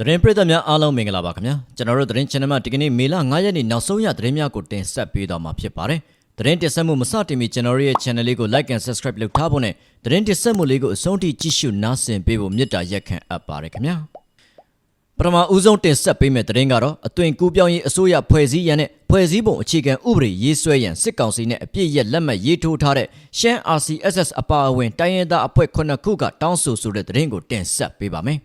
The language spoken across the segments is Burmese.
သတင်းပရိသတ်များအားလုံးမင်္ဂလာပါခင်ဗျာကျွန်တော်တို့သတင်း channel မှာဒီကနေ့မေလ9ရက်နေ့နောက်ဆုံးရသတင်းများကိုတင်ဆက်ပေးသွားမှာဖြစ်ပါတယ်သတင်းတင်ဆက်မှုမစတင်မီကျွန်တော်တို့ရဲ့ channel လေးကို like and subscribe လုပ်ထားဖို့နဲ့သတင်းတင်ဆက်မှုလေးကိုအဆုံးထိကြည့်ရှုနားဆင်ပေးဖို့မေတ္တာရက်ခံအပ်ပါတယ်ခင်ဗျာပထမဦးဆုံးတင်ဆက်ပေးမယ့်သတင်းကတော့အသွင်ကူးပြောင်းရေးအစိုးရဖွဲ့စည်းရန်နဲ့ဖွဲ့စည်းပုံအခြေခံဥပဒေရေးဆွဲရန်စစ်ကောင်စီနဲ့အပြည့်ရက်လက်မှတ်ရေးထိုးထားတဲ့ရှမ်း RCSS အပါအဝင်တိုင်းရင်းသားအဖွဲ့ခုနှစ်ခုကတောင်းဆိုဆိုတဲ့သတင်းကိုတင်ဆက်ပေးပါမယ်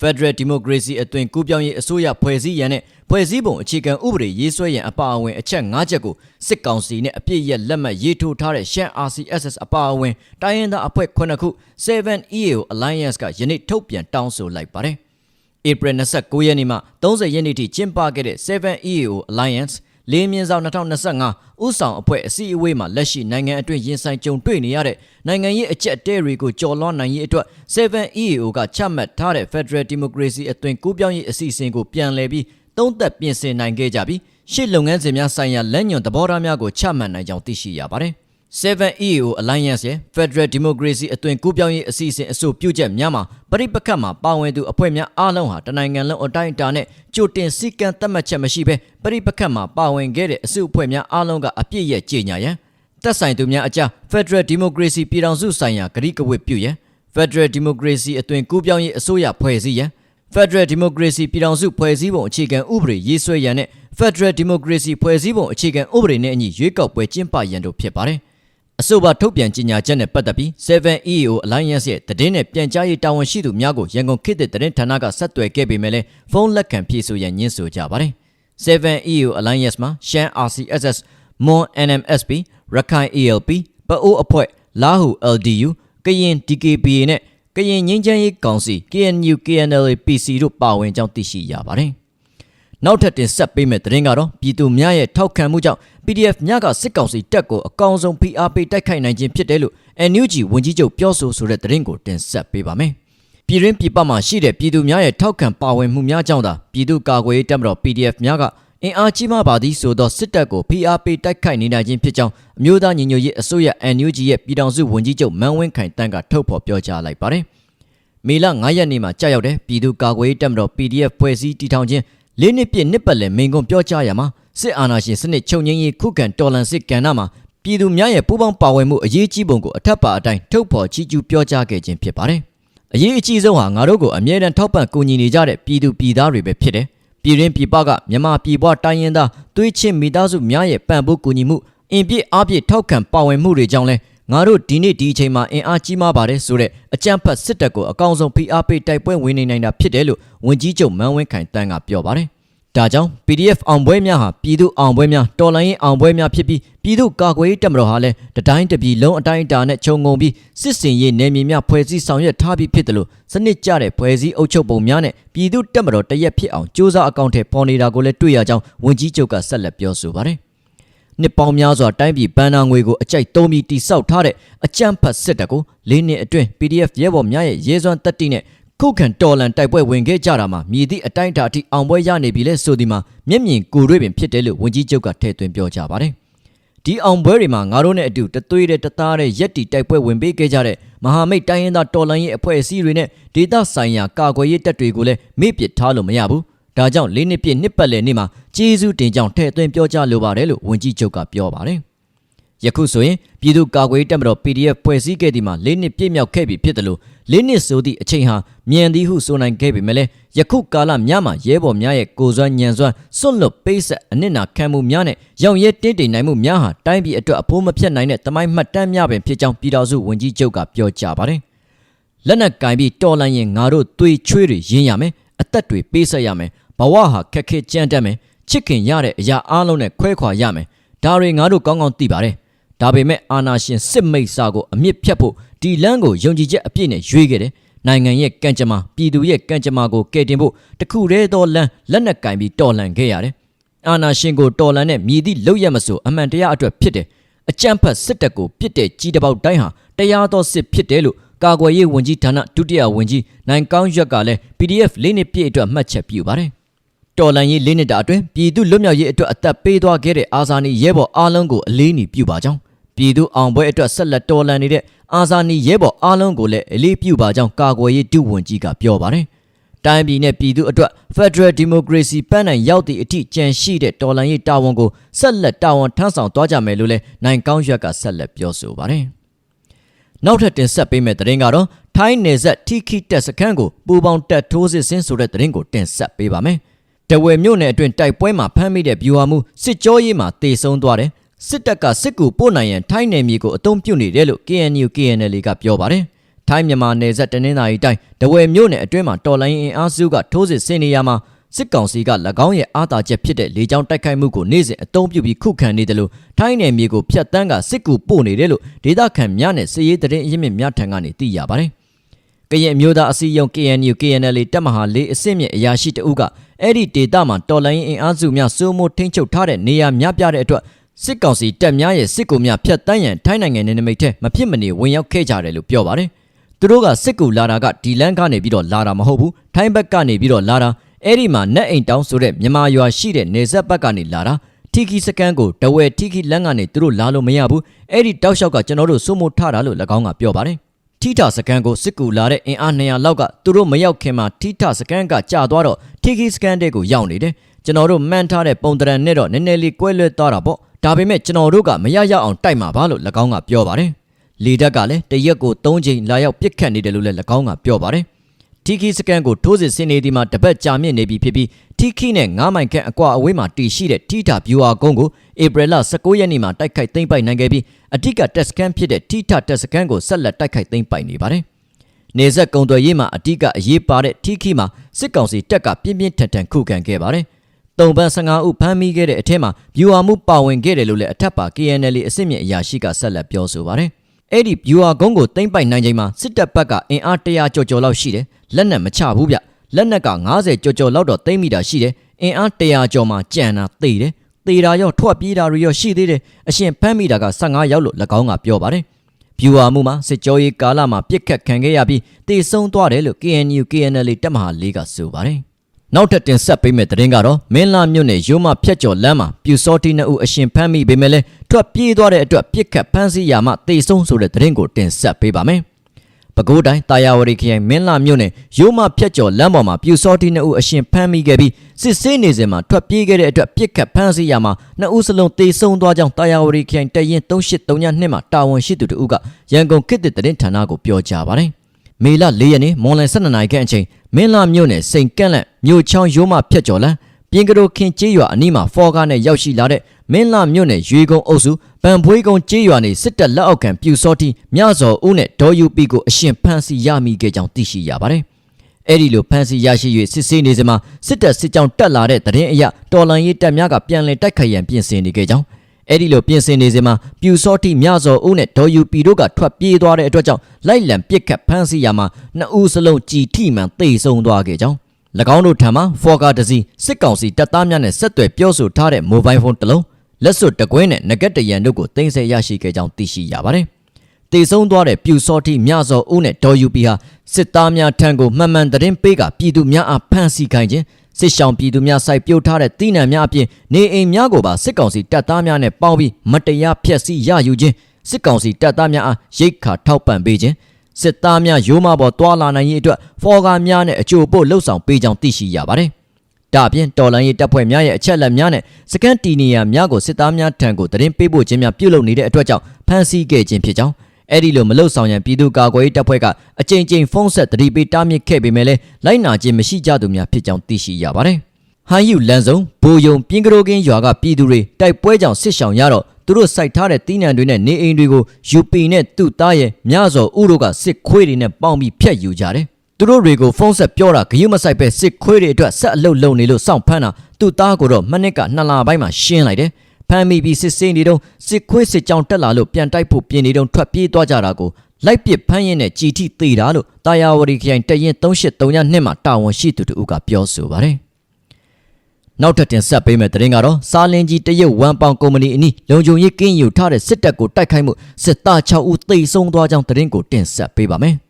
Federal Democracy အသွင်ကူးပြောင်းရေးအစိုးရဖွဲ့စည်းရန်နဲ့ဖွဲ့စည်းပုံအခြေခံဥပဒေရေးဆွဲရန်အပါအဝင်အချက်၅ချက်ကိုစစ်ကောင်စီနဲ့အပြည့်ရက်လက်မှတ်ရေးထိုးထားတဲ့ရှမ်း RCSS အပါအဝင်တိုင်းရင်းသားအဖွဲ့ခုနှစ်ခု 7EAO Alliance ကယနေ့ထုတ်ပြန်တောင်းဆိုလိုက်ပါတယ်။ April 29ရက်နေ့မှ30ရက်နေ့ထိကျင်းပခဲ့တဲ့ 7EAO Alliance လေးမြင်းဆောင်2025ဥဆောင်အဖွဲ့အစည်းအဝေးမှာလက်ရှိနိုင်ငံအတွင်းရင်ဆိုင်ကြုံတွေ့နေရတဲ့နိုင်ငံရေးအကျက်တဲတွေကိုကြော်လွှားနိုင်ရေးအတွက် 7EAO ကချမှတ်ထားတဲ့ Federal Democracy အသွင်ကူးပြောင်းရေးအစီအစဉ်ကိုပြန်လည်ပြီးသုံးသက်ပြင်ဆင်နိုင်ခဲ့ကြပြီးရှေ့လုပ်ငန်းစဉ်များဆိုင်ရာလက်ညွန်သဘောထားများကိုချမှတ်နိုင်ကြောင်းသိရှိရပါတယ်။ 7EAO Alliance ရဲ့ Federal Democracy အသွင်ကူးပြောင်းရေးအစီအစဉ်အဆိုပြုချက်များမှာပရိပက္ခမှာပါဝင်သူအဖွဲ့များအားလုံးဟာတနိုင်ငံလုံးအတိုင်းအတာနဲ့ကြိုတင်စည်းကမ်းသတ်မှတ်ချက်မရှိဘဲပရိပက္ခမှာပါဝင်ခဲ့တဲ့အစုအဖွဲ့များအားလုံးကအပြည့်ရဲ့ကြေညာရန်တက်ဆိုင်သူများအကြား Federal Democracy ပြည်ထောင်စုဆိုင်ရာဂရိကဝတ်ပြုရန် Federal Democracy အသွင်ကူးပြောင်းရေးအစိုးရဖွဲ့စည်းရန် Federal Democracy ပြည်ထောင်စုဖွဲ့စည်းပုံအခြေခံဥပဒေရေးဆွဲရန်နဲ့ Federal Democracy ဖွဲ့စည်းပုံအခြေခံဥပဒေနဲ့အညီရွေးကောက်ပွဲကျင်းပရန်တို့ဖြစ်ပါတယ် အဆိုပါထုတ်ပြန်ကြေညာချက်နဲ့ပတ်သက်ပြီး 7EAO Alliance ရဲ့တည်င်းနဲ့ပြန်ကြားရေးတာဝန်ရှိသူများကိုရန်ကုန်ခေတ်သစ်သတင်းဌာနကဆက်သွယ်ခဲ့ပေမဲ့လည်းဖုန်းလက်ခံဖြေဆိုရန်ညှင်းဆိုကြပါတယ်။ 7EAO Alliance မှာရှမ်း RCSS, Mon NMSP, ရခိုင် ALP, ပအိုးအဖွဲ့လာဟု LDU ကရင် DKBA နဲ့ကရင်ငင်းချမ်းရေးကောင်စီ KNU KNLA PC တို့ပါဝင်ကြောင်းသိရှိရပါတယ်။ နောက်ထပ်တင်ဆက်ပေးမယ့်သတင်းကတော့ပြည်သူများရဲ့ထောက်ခံမှုကြောင့် PDF မြကစစ်ကောင်စီတပ်ကိုအကောင်းဆုံးဖိအားပေးတိုက်ခိုက်နိုင်ခြင်းဖြစ်တယ်လို့ NUG ဝန်ကြီးချုပ်ပြောဆိုဆိုတဲ့သတင်းကိုတင်ဆက်ပေးပါမယ်။ပြည်ရင်းပြည်ပမှာရှိတဲ့ပြည်သူများရဲ့ထောက်ခံပါဝင်မှုများကြောင့်သာပြည်သူ့ကာကွယ်ရေးတပ်မတော် PDF များကအင်အားကြီးမှပါသည်ဆိုသောစစ်တပ်ကိုဖိအားပေးတိုက်ခိုက်နေနိုင်ခြင်းဖြစ်ကြောင်းအမျိုးသားညီညွတ်ရေးအစိုးရ NUG ရဲ့ပြည်ထောင်စုဝန်ကြီးချုပ်မန်းဝင်းခိုင်တန်းကထုတ်ဖော်ပြောကြားလိုက်ပါတယ်။မေလ9ရက်နေ့မှာကြာရောက်တဲ့ပြည်သူ့ကာကွယ်ရေးတပ်မတော် PDF ဖွဲ့စည်းတည်ထောင်ခြင်း လေးနှစ်ပြည့်နှစ်ပတ်လည်မိန်ကွန်းပြောကြားရမှာစစ်အာဏာရှင်စနစ်ချုပ်ငြိမ်းရေးခုခံတော်လှန်စစ်ကဏ္ဍမှာပြည်သူများရဲ့ပူးပေါင်းပါဝင်မှုအရေးကြီးပုံကိုအထက်ပါအတိုင်းထုတ်ဖော်ချီးကျူးပြောကြားခဲ့ခြင်းဖြစ်ပါတယ်။အရေးအကြီးဆုံးဟာငါတို့ကိုအမြဲတမ်းထောက်ပံ့ကူညီနေကြတဲ့ပြည်သူပြည်သားတွေပဲဖြစ်တယ်။ပြည်ရင်းပြည်ပကမြန်မာပြည်ပွားတိုင်းရင်းသားသွေးချင်းမိသားစုများရဲ့ပံ့ပိုးကူညီမှုအင်ပြည့်အားပြည့်ထောက်ခံပါဝင်မှုတွေကြောင့်လဲ ငါတို့ဒီနေ့ဒီအချိန်မှာအင်အားကြီးမားပါတယ်ဆိုတဲ့အကြမ်းဖက်စစ်တပ်ကိုအကောင်းဆုံးဖိအားပေးတိုက်ပွဲဝင်နေနိုင်တာဖြစ်တယ်လို့ဝန်ကြီးချုပ်မန်းဝင်းခိုင်တန်းကပြောပါတယ်။ဒါကြောင့် PDF အောင်ပွဲများဟာပြည်သူအောင်ပွဲများတော်လှန်ရေးအောင်ပွဲများဖြစ်ပြီးပြည်သူကာကွယ်ရေးတပ်မတော်ဟာလည်းတတိုင်းတပြည်လုံးအတိုင်းအတာနဲ့ခြုံငုံပြီးစစ်စင်ရေးနယ်မြေများဖွဲ့စည်းဆောင်ရွက်ထားပြီးဖြစ်တယ်လို့စနစ်ကျတဲ့ဖွဲ့စည်းအုပ်ချုပ်ပုံများနဲ့ပြည်သူတပ်မတော်တရက်ဖြစ်အောင်စ조사အကောင့်ထဲပေါ်နေတာကိုလည်းတွေ့ရကြောင်းဝန်ကြီးချုပ်ကဆက်လက်ပြောဆိုပါတယ်။ နှစ်ပေါင်းများစွာတိုင်းပြည်ဘဏ္ဍာငွေကိုအကြိုက်သုံးပြီးတိစောက်ထားတဲ့အကြမ်းဖက်စစ်တပ်ကိုလေးနှစ်အတွင်း PDF ရဲဘော်များရဲ့ရဲစွမ်းတက်တိနဲ့ခုခံတော်လန်တိုက်ပွဲဝင်ခဲ့ကြတာမှာမြည်သည့်အတိုင်းအတာအထိအောင်ပွဲရနေပြီလဲဆိုဒီမှာမျက်မြင်ကိုယ်တွေ့ပင်ဖြစ်တယ်လို့ဝန်ကြီးချုပ်ကထည့်သွင်းပြောကြားပါတယ်။ဒီအောင်ပွဲတွေမှာငါတို့နဲ့အတူတသွေးတဲ့တသားတဲ့ရက်တီတိုက်ပွဲဝင်ပေးခဲ့ကြတဲ့မဟာမိတ်တိုင်းရင်းသားတော်လန်ရေးအဖွဲ့အစည်းတွေနဲ့ဒေသဆိုင်ရာကာကွယ်ရေးတပ်တွေကိုလည်းမေ့ပစ်ထားလို့မရဘူး။ ဒါကြောင့်လေးနှစ်ပြည့်နှစ်ပတ်လည်နေ့မှာကျေးဇူးတင်ကြောင်းထည့်သွင်းပြောကြားလိုပါတယ်လို့ဝန်ကြီးချုပ်ကပြောပါတယ်။ယခုဆိုရင်ပြည်သူ့ကာကွယ်တပ်မတော် PDF ဖွဲ့စည်းခဲ့ဒီမှာ၄နှစ်ပြည့်မြောက်ခဲ့ပြီဖြစ်တယ်လို့၄နှစ်ဆိုသည့်အချိန်ဟာမြန်သည်ဟုဆိုနိုင်ခဲ့ပေမဲ့လည်းယခုကာလများမှာရဲဘော်များရဲ့ကိုယ်စွမ်းညံစွမ်းစွန့်လွတ်ပေးဆက်အနစ်နာခံမှုများနဲ့ရောင်ရဲတင်းတိမ်နိုင်မှုများဟာတိုင်းပြည်အတွက်အဖိုးမဖြတ်နိုင်တဲ့တမိုင်းမှတ်တမ်းများပင်ဖြစ်ကြောင်းပြည်တော်စုဝန်ကြီးချုပ်ကပြောကြားပါတယ်လက်နက်ကင်ပြီးတော်လန်ရင်ငါတို့သွေးချွေးတွေရင်းရမယ်အသက်တွေပေးဆက်ရမယ် ဘဝဟာခက်ခဲကြမ်းတမ်းမယ်ချစ်ခင်ရတဲ့အရာအလုံးနဲ့ခွဲခွာရမယ်ဒါတွေငါတို့ကောင်းကောင်းသိပါတယ်ဒါပေမဲ့အာနာရှင်စစ်မိတ်စာကိုအမြင့်ဖြတ်ဖို့ဒီလမ်းကိုယုံကြည်ချက်အပြည့်နဲ့ရွေးခဲ့တယ်နိုင်ငံရဲ့ကံကြမ္မာပြည်သူရဲ့ကံကြမ္မာကိုကယ်တင်ဖို့တခုတည်းသောလမ်းလက်နက်ကင်ပြီးတော်လှန်ခဲ့ရတယ်အာနာရှင်ကိုတော်လှန်တဲ့မြည်သည့်လောက်ရမဆိုအမှန်တရားအတွက်ဖြစ်တယ်အကြမ်းဖက်စစ်တပ်ကိုပြစ်တဲ့ကြီးတစ်ပေါက်တိုင်းဟာတရားသောစစ်ဖြစ်တယ်လို့ကာကွယ်ရေးဝန်ကြီးဌာနဒုတိယဝန်ကြီးနိုင်ကောင်းရွက်ကလည်း PDF လေးနှစ်ပြည့်အတွက်မှတ်ချက်ပြုပါတယ် တော်လန်ရေးလေးနှစ်တာအတွင်းပြည်သူလွတ်မြောက်ရေးအတွက်အသက်ပေးသွားခဲ့တဲ့အာဇာနည်ရဲဘော်အားလုံးကိုအလေးအနည်းပြုပါကြောင်းပြည်သူအောင်ပွဲအတွက်ဆက်လက်တော်လှန်နေတဲ့အာဇာနည်ရဲဘော်အားလုံးကိုလည်းအလေးပြုပါကြောင်းကာကွယ်ရေးဒုဝန်ကြီးကပြောပါတယ်။တတိုင်းပြည်နဲ့ပြည်သူအတွက် Federal Democracy ပန်းနိုင်ရောက်သည့်အထိကြံရှိတဲ့တော်လှန်ရေးတာဝန်ကိုဆက်လက်တာဝန်ထမ်းဆောင်သွားကြမယ်လို့လည်းနိုင်ကောင်းရွက်ကဆက်လက်ပြောဆိုပါတယ်။နောက်ထပ်တင်ဆက်ပေးမယ့်သတင်းကတော့ထိုင်းနယ်စပ်ထီခီတက်စခန်းကိုပူပေါင်းတက်ထိုးစစ်ဆင်းဆိုတဲ့သတင်းကိုတင်ဆက်ပေးပါမယ်။ တဝယ်မြို့နယ်အတွင်းတိုက်ပွဲမှာဖမ်းမိတဲ့ဗျူဟာမှုစစ်ကြောရေးမှာတေဆုံးသွားတယ်။စစ်တပ်ကစစ်ကူပို့နိုင်ရန်ထိုင်းနယ်မြေကိုအုံပြုနေတယ်လို့ KNU KNL ကပြောပါတယ်။ထိုင်းမြန်မာနယ်စပ်တနင်္သာရီတိုင်းတဝယ်မြို့နယ်အတွင်းမှာတော်လိုင်းအင်အားစုကထိုးစစ်ဆင်နေရမှာစစ်ကောင်စီက၎င်းရဲ့အားသာချက်ဖြစ်တဲ့လေကြောင်းတိုက်ခိုက်မှုကိုနေ့စဉ်အုံပြုပြီးခုခံနေတယ်လို့ထိုင်းနယ်မြေကိုဖျက်ဆီးကစစ်ကူပို့နေတယ်လို့ဒေသခံများနဲ့စစ်ရေးတရင်အရင်းမြစ်များထံကနေသိရပါတယ်။ကရင်အမျိုးသားအစည်းအရုံး KNU KNL တပ်မဟာလေးအစစ်မြစ်အရာရှိတအုပ်က အဲ့ဒီဒေသမှာတော်လိုင်းအင်အားစုများစိုးမိုးထိန်းချုပ်ထားတဲ့နေရာများပြတဲ့အတွက်စစ်ကောင်စီတပ်များရဲ့စစ်ကူများဖျက်ဆီးရန်ထိုင်းနိုင်ငံနယ်နိမိတ်ထဲမဖြစ်မနေဝင်ရောက်ခဲ့ကြတယ်လို့ပြောပါတယ်။သူတို့ကစစ်ကူလာတာကဒီလန်းကနေပြီးတော့လာတာမဟုတ်ဘူးထိုင်းဘက်ကနေပြီးတော့လာတာအဲ့ဒီမှာနက်အိမ်တောင်းဆိုတဲ့မြန်မာရွာရှိတဲ့နေဆက်ဘက်ကနေလာတာထီခီစကန်ကိုတဝဲထီခီလန်းကနေသူတို့လာလို့မရဘူးအဲ့ဒီတောက်လျှောက်ကကျွန်တော်တို့စိုးမိုးထားတာလို့၎င်းကပြောပါတယ် ထီထာစကန်ကိုစစ်ကူလာတဲ့အင်အား200လောက်ကသူတို့မရောက်ခင်မှာထီထာစကန်ကကြာသွားတော့ထီခီစကန်တဲ့ကိုရောက်နေတယ်ကျွန်တော်တို့မှန်းထားတဲ့ပုံတရံနဲ့တော့နည်းနည်းလေးကွဲလွဲသွားတာပေါ့ဒါပေမဲ့ကျွန်တော်တို့ကမရရအောင်တိုက်မှာပါလို့၎င်းကပြောပါတယ်လေတပ်ကလည်းတရက်ကို3ချိန်လာရောက်ပစ်ခတ်နေတယ်လို့လည်း၎င်းကပြောပါတယ် ထီခီစကန်ကိုထိုးစစ်ဆင်နေဒီမှာတပတ်ကြာမြင့်နေပြီဖြစ်ပြီးထီခီနဲ့9မိုင်ခန့်အကွာအဝေးမှာတည်ရှိတဲ့ထီထာဗျူဟာကုန်းကိုဧပြီလ19ရက်နေ့မှာတိုက်ခိုက်သိမ်းပိုက်နိုင်ခဲ့ပြီးအဓိကတက်စကန်ဖြစ်တဲ့ထီထာတက်စကန်ကိုဆက်လက်တိုက်ခိုက်သိမ်းပိုက်နေပါတယ်။နေဆက်ကုံသွယ်ရေးမှာအဓိကအရေးပါတဲ့ထီခီမှာစစ်ကောင်စီတပ်ကပြင်းပြင်းထန်ထန်ခုခံခဲ့ပါတယ်။တုံပန်း15ဦးဖမ်းမိခဲ့တဲ့အထက်မှာဗျူဟာမှုပါဝင်ခဲ့တယ်လို့လည်းအထက်ပါ KNL အစစ်မြစ်အရာရှိကဆက်လက်ပြောဆိုပါတယ်။ အဲ့ဒီဗျူဟာကုန်းကိုသိမ်းပိုက်နိုင်ချိန်မှာစစ်တပ်ဘက်ကအင်အား100ကျော်ကျော်လောက်ရှိတယ်လက်နက်မချဘူးဗျလက်နက်က90ကျော်ကျော်လောက်တော့သိမ်းမိတာရှိတယ်အင်အား100ကျော်မှကြံတာသေတယ်သေတာရောထွက်ပြေးတာတွေရောရှိသေးတယ်အရှင်ဖမ်းမိတာက15ရောက်လို့၎င်းကပြောပါတယ်ဗျူဟာမှုမှာစစ်ကြောရေးကာလမှာပြစ်ခတ်ခံခဲ့ရပြီးတေဆုံးသွားတယ်လို့ KNU KNL တပ်မဟာ၄ကဆိုပါတယ် နောက်ထပ်တင်ဆက်ပေးမယ့်သတင်းကတော့မင်းလာမြို့နယ်ရိုးမဖြတ်ကျော်လမ်းမှာပြူစောတိနှစ်ဦးအရှင်ဖမ်းမိပေမဲ့လည်းထွက်ပြေးသွားတဲ့အတွက်ပြစ်ခတ်ဖမ်းဆီးရမှတေဆုံးဆိုတဲ့သတင်းကိုတင်ဆက်ပေးပါမယ်။ပဲခူးတိုင်းတာယာဝတီခရိုင်မင်းလာမြို့နယ်ရိုးမဖြတ်ကျော်လမ်းပေါ်မှာပြူစောတိနှစ်ဦးအရှင်ဖမ်းမိခဲ့ပြီးစစ်ဆေးနေစဉ်မှာထွက်ပြေးခဲ့တဲ့အတွက်ပြစ်ခတ်ဖမ်းဆီးရမှနှစ်ဦးစလုံးတေဆုံးသွားကြောင်းတာယာဝတီခရိုင်တရင်3832မှာတာဝန်ရှိသူတို့ကရန်ကုန်ခေတ်သစ်သတင်းဌာနကိုပြောကြားပါတယ်။ မေလ၄ရက်နေ့မွန်လယ်12နာရီခန့်အချိန်မင်းလာမြို့နယ်စိန်ကန့်လန့်မြို့ချောင်းရိုးမဖြတ်ကျော်လန်းပြင်ကရိုခင်ကျေးရွာအနီးမှာဖော်ကားနဲ့ရောက်ရှိလာတဲ့မင်းလာမြို့နယ်ရွေကုံအုပ်စုဗန်ဖွေးကုန်းကျေးရွာနေစစ်တပ်လက်အောက်ခံပြူစောတိမြစော်ဦးနဲ့ဒေါ်ယူပီကိုအရှင်ဖမ်းဆီးရမိခဲ့ကြောင်းသိရှိရပါတယ်။အဲ့ဒီလိုဖမ်းဆီးရရှိ၍စစ်ဆေးနေစမှာစစ်တပ်စစ်ကြောင်းတက်လာတဲ့တရင်အရတော်လန်ရေးတပ်များကပြန်လည်တိုက်ခိုက်ရန်ပြင်ဆင်နေခဲ့ကြောင်း အဲ့ဒီလိုပြင်ဆင်နေစဉ်မှာပြူစောတိမြစော်ဦးနဲ့ဒေါ်ယူပီတို့ကထွက်ပြေးသွားတဲ့အတွက်ကြောင့်လိုက်လံပစ်ခတ်ဖမ်းဆီးရမှာနှစ်ဦးစလုံးကြည်ထိမှန်သေဆုံးသွားခဲ့ကြောင်း၎င်းတို့ထံမှဖော်ကာတစီစစ်ကောင်စီတပ်သားများနဲ့ဆက်သွယ်ပြောဆိုထားတဲ့မိုဘိုင်းဖုန်းတစ်လုံးလက်စွပ်တကွင်းနဲ့ငကက်တရန်တို့ကိုတင်ဆက်ရရှိခဲ့ကြောင်းသိရှိရပါတယ်။ တေဆုံးသွားတဲ့ပြူစောတိမြစော်ဦးနဲ့ဒေါ်ယူပီဟာစစ်သားများထံကိုမှန်မှန်သတင်းပေးကပြည်သူများအားဖမ်းဆီးခိုင်းခြင်းစစ်ရှောင်ပြည်သူများစိုက်ပျိုးထားတဲ့တိနံများအပြင်နေအိမ်များကိုပါစစ်ကောင်စီတပ်သားများနဲ့ပေါင်းပြီးမတရားဖျက်ဆီးရယူခြင်းစစ်ကောင်စီတပ်သားများအားရိတ်ခါထောက်ပံ့ပေးခြင်းစစ်သားများရိုးမပေါ်တွာလာနိုင်ရေးအတွက်ဖော်ကားများနဲ့အကျိုးပို့လှုပ်ဆောင်ပေးကြောင်းသိရှိရပါတယ်။ဒါအပြင်တော်လန်ရေးတပ်ဖွဲ့များရဲ့အချက်အလက်များနဲ့စကန်တီနီယာများကိုစစ်သားများထံကိုသတင်းပေးပို့ခြင်းများပြုလုပ်နေတဲ့အတွက်ကြောင့်ဖမ်းဆီးခဲ့ခြင်းဖြစ်ကြောင်း အဲ့ဒီလိုမလုတ်ဆောင်ရန်ပြည်သူ့ကာကွယ်ရေးတပ်ဖွဲ့ကအကြိမ်ကြိမ်ဖုံးဆက်တတိပေးတားမြစ်ခဲ့ပေမဲ့လည်းလိုက်နာခြင်းမရှိကြသူများဖြစ်ကြောင်းသိရှိရပါတယ်။ဟန်ယူလန်စုံဘိုယုံပြင်းကရိုကင်းရွာကပြည်သူတွေတိုက်ပွဲကြောင့်ဆစ်ဆောင်ရတော့သူတို့စိုက်ထားတဲ့တီးနှံတွေနဲ့နေအိမ်တွေကို UP နဲ့သူ့သားရဲ့မြစော်ဥတို့ကစစ်ခွေးတွေနဲ့ပေါင်းပြီးဖျက်ယူကြတယ်။သူတို့တွေကိုဖုံးဆက်ပြောတာဂရုမစိုက်ပဲစစ်ခွေးတွေအတွက်ဆက်အလုတ်လုံနေလို့စောင့်ဖမ်းတာသူ့သားကိုတော့မနစ်ကနှစ်လပိုင်းမှာရှင်းလိုက်တယ်။ ဖမ်းမိပြီးစစ်ဆေးနေတော့စစ်ခွေးစစ်ကြောင်တက်လာလို့ပြန်တိုက်ဖို့ပြင်နေတော့ထွက်ပြေးသွားကြတာကိုလိုက်ပစ်ဖမ်းရင်နဲ့ជីထိသေးတာလို့တာယာဝတီခရိုင်တရင်3832မှာတာဝန်ရှိသူတို့ကပြောဆိုပါတယ်။နောက်ထပ်တင်ဆက်ပေးမယ့်သတင်းကတော့စားလင်းကြီးတရုတ်ဝမ်ပေါင်ကုမ္ပဏီအနီးလုံခြုံရေးကင်းယူထားတဲ့စစ်တပ်ကိုတိုက်ခိုက်မှုစစ်သား6ဦးသေဆုံးသွားကြောင်းသတင်းကိုတင်ဆက်ပေးပါမယ်။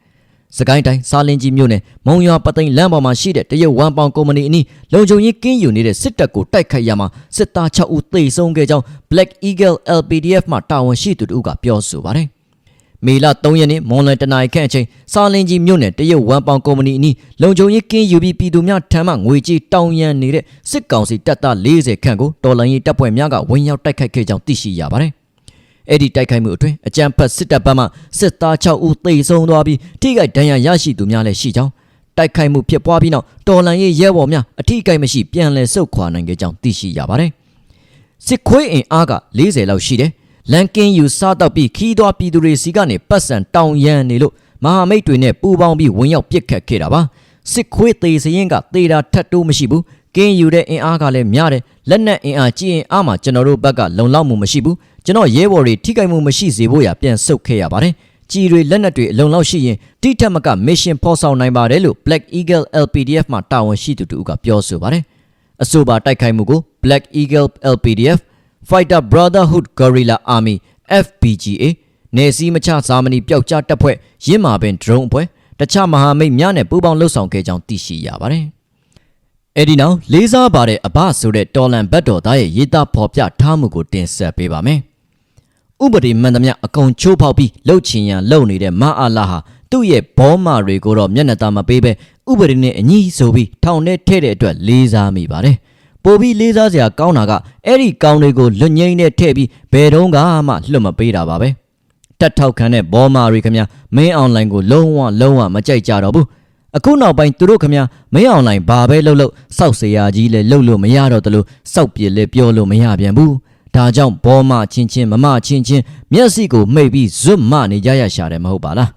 စကိုင်းတိုင်းစားလင်းကြီးမြို့နယ်မုံရွာပသိမ်လမ်းပေါ်မှာရှိတဲ့တရုတ်ဝမ်ပေါင်ကုမ္ပဏီအနီးလုံခြုံရေးကင်းယူနေတဲ့စစ်တပ်ကိုတိုက်ခိုက်ရမှာစစ်သား6ဦးသေဆုံးခဲ့ကြောင်း Black Eagle LPDF မှတာဝန်ရှိသူတို့ကပြောဆိုပါတယ်။မေလ3ရက်နေ့မွန်လွယ်တနင်္လာခန့်အချိန်စာလင်ကြီးမြို့နယ်တရုတ်ဝမ်ပေါင်ကုမ္ပဏီအနီးလုံခြုံရေးကင်းယူပြီးပြည်သူများထံမှငွေကြေးတောင်းရန်နေတဲ့စစ်ကောင်စီတပ်သား40ခန့်ကိုတော်လှန်ရေးတပ်ဖွဲ့များကဝင်ရောက်တိုက်ခိုက်ခဲ့ကြောင်းသိရှိရပါတယ်။ အဲ့ဒီတိုက်ခိုက်မှုအတွင်းအကြမ်းဖက်စစ်တပ်ဘက်မှစစ်သား6ဦးသေဆုံးသွားပြီးထိခိုက်ဒဏ်ရာရရှိသူများလည်းရှိကြောင်းတိုက်ခိုက်မှုဖြစ်ပွားပြီးနောက်တော်လှန်ရေးရဲဘော်များအထိကိမရှိပြန်လည်ဆုတ်ခွာနိုင်ခဲ့ကြောင်းသိရှိရပါတယ်။စစ်ခွေးအင်အားက40လောက်ရှိတယ်။လန်ကင်းယူစားတော့ပြီးခီးသွားပြည်သူတွေစီကနေပတ်စံတောင်ရန်နေလို့မဟာမိတ်တွေနဲ့ပူးပေါင်းပြီးဝင်ရောက်ပစ်ခတ်ခဲ့တာပါ။စစ်ခွေးသေးစရင်ကသေတာထတ်တိုးမရှိဘူး။ကင်းယူတဲ့အင်အားကလည်းများတယ်။လက်နက်အင်အားကြီးရင်အားမှာကျွန်တော်တို့ဘက်ကလုံလောက်မှုမရှိဘူး။ ကျွန်တော်ရဲဘော်တွေထိခိုက်မှုမရှိစေဖို့ရပြန်ဆုတ်ခဲ့ရပါတယ်။ကြီးတွေလက်နက်တွေအလုံလောက်ရှိရင်တိထက်မက mission ဖော်ဆောင်နိုင်ပါတယ်လို့ Black Eagle LPDF မှတာဝန်ရှိသူတူကပြောဆိုပါတယ်။အဆိုပါတိုက်ခိုက်မှုကို Black Eagle LPDF Fighter Brotherhood Guerrilla Army FPGA နေစည်းမချဇာမနီပျောက်ကြားတပ်ဖွဲ့ရင်းမာပင် drone အဖွဲ့တခြားမဟာမိတ်များနဲ့ပူးပေါင်းလှုပ်ဆောင်ခဲ့ကြောင်းသိရှိရပါတယ်။အဲ့ဒီနောက်လေးစားပါတဲ့အဘဆိုတဲ့တော်လန်ဘတ်တော်သားရဲ့ရေးသားဖော်ပြထားမှုကိုတင်ဆက်ပေးပါမယ်။ ဥပဒေမှန်သမျှအကုန်ချိုးဖောက်ပြီးလှုပ်ချင်ရန်လှုပ်နေတဲ့မအားလာဟာသူ့ရဲ့ဘောမာတွေကိုတော့မျက်နှာသာမပေးဘဲဥပဒေနဲ့အညီဆိုပြီးထောင်ထဲထည့်တဲ့အတွက်လေးစားမိပါတယ်။ပိုပြီးလေးစားစရာကောင်းတာကအဲ့ဒီကောင်တွေကိုလွတ်ငိမ့်နဲ့ထည့်ပြီးဘယ်တော့မှလွတ်မပေးတာပါပဲ။တတ်ထောက်ခံတဲ့ဘောမာတွေခင်ဗျာမင်းအွန်လိုင်းကိုလုံးဝလုံးဝမကြိုက်ကြတော့ဘူး။အခုနောက်ပိုင်းသူတို့ခင်ဗျာမင်းအွန်လိုင်းဘာပဲလှုပ်လှုပ်စောက်စရာကြီးလဲလှုပ်လို့မရတော့တလို့စောက်ပြစ်လဲပြောလို့မရပြန်ဘူး။ ဒါကြောင့်ဘောမချင်းချင်းမမချင်းချင်းမျက်စိကိုမှိတ်ပြီးဇွတ်မနေကြရရှာတယ်မဟုတ်ပါလား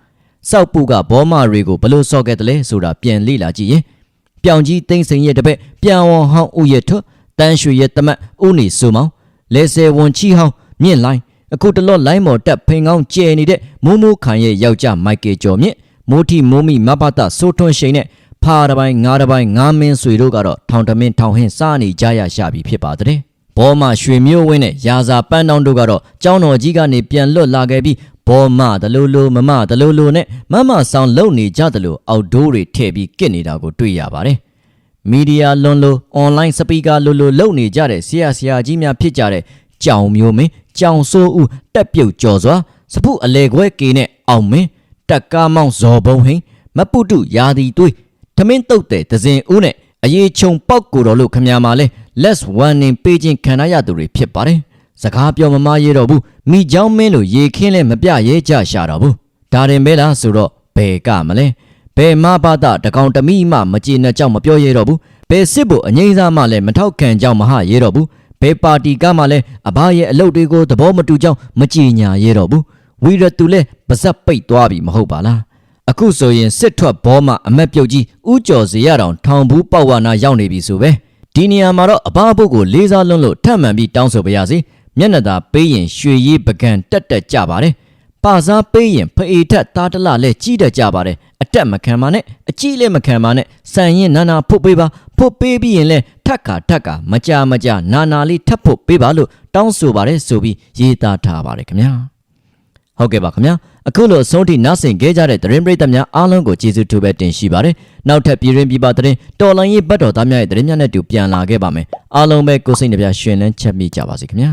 စောက်ပူကဘောမတွေကိုဘလို့စော့ခဲ့တယ်လဲဆိုတာပြန်လေ့လာကြည့်ရင်ပြောင်ကြီးသိမ့်စိန်ရဲ့တပည့်ပြန်ဝဟောင်းဦးရဲ့ထွတ်တန်းရွှေရဲ့တမတ်ဦးနေစုမောင်လဲဆယ်ဝန်ချီဟောင်းမြင့်လိုင်းအခုတလော့လိုင်းမော်တက်ဖိန်ကောင်းကျဲနေတဲ့မိုးမိုးခိုင်ရဲ့ယောက်ျားမိုက်ကယ်ကျော်မြင့်မိုးထီမိုးမိမဘတ်တစိုးထွန်းရှိန်နဲ့ဖာတစ်ပိုင်းငါးတစ်ပိုင်းငါးမင်းဆွေတို့ကတော့ထောင်တမင်းထောင်ဟင်းစားနေကြရရှာပြီဖြစ်ပါတဲ့ ဘောမရွှေမျိုးဝင်းနဲ့ရာဇာပန်းတောင်းတို့ကတော့ကျောင်းတော်ကြီးကနေပြန်လွတ်လာခဲ့ပြီးဘောမတလူလူမမတလူလူနဲ့မမဆောင်လုံနေကြတယ်လို့အောက်ဒိုးတွေထည့်ပြီးကစ်နေတာကိုတွေ့ရပါတယ်မီဒီယာလွန်လို့ online speaker လို့လို့လုံနေကြတဲ့ဆရာဆရာကြီးများဖြစ်ကြတဲ့ကြောင်မျိုးမင်းကြောင်စိုးဦးတက်ပြုတ်ကြော်စွာစပုအလေခွဲကေနဲ့အောင်မင်းတက်ကားမောင်ဇော်ဘုံဟိန်မပုတုရာဒီတွေးထမင်းတုတ်တဲ့ဒဇင်ဦးနဲ့အရေးချုံပေါက်ကိုတော်လို့ခမညာမှာလဲ let's one နေပေးခြင်းခံရရသူတွေဖြစ်ပါတယ်စကားပြောမမရဲတော့ဘူးမိเจ้าမင်းလို့ရေခင်းလဲမပြရဲကြရှာတော့ဘူးဒါရင်ပဲလားဆိုတော့ဘယ်ကမလဲဘယ်မဘာသာတကောင်တမိမှမကြည်နဲ့ကြောင့်မပြောရဲတော့ဘူးဘယ်စစ်ဖို့အငိမ့်စားမှလည်းမထောက်ခံကြောင့်မဟရဲတော့ဘူးဘယ်ပါတီကမှလည်းအဘရဲ့အလုပ်တွေကိုသဘောမတူကြောင်းမကြည်ညာရဲတော့ဘူးဝီရတူလည်းပါဇက်ပိတ်သွားပြီမဟုတ်ပါလားအခုဆိုရင်စစ်ထွက်ဘောမှအမက်ပြုတ်ကြီးဥကျော်စီရတောင်ထောင်ဘူးပေါဝါနာရောက်နေပြီဆိုပဲ ဒီနေရာမှာတော့အဘအဖို့ကိုလေးစားလွန်းလို့ထပ်မံပြီးတောင်းဆိုပါရစေမျက်နှာသာပေးရင်ရွှေရည်ပကံတက်တက်ကြပါတယ်ပါစားပေးရင်ဖအေထက်သားတလလဲကြီးတတ်ကြပါတယ်အတက်မခံပါနဲ့အကြီးလည်းမခံပါနဲ့စံရင်နာနာဖုတ်ပေးပါဖုတ်ပေးပြီးရင်လဲထက်ခါထက်ခါမကြမကြနာနာလေးထပ်ဖုတ်ပေးပါလို့တောင်းဆိုပါတယ်ဆိုပြီးရေးသားထားပါတယ်ခင်ဗျာ ဟုတ်ကဲ့ပါခင်ဗျာအခုလိုအဆုံးထိနားဆင်ခဲ့ကြတဲ့သတင်းပရိသတ်များအားလုံးကိုကျေးဇူးထူးပဲတင်ရှိပါတယ်နောက်ထပ်ပြည်ရင်းပြည်ပသတင်းတော်လိုင်းရေးဘတ်တော်သားများရဲ့သတင်းများနဲ့တူပြန်လာခဲ့ပါမယ်အားလုံးပဲကိုယ်စိတ်နှပြရှင်လန်းချက်မိကြပါစေခင်ဗျာ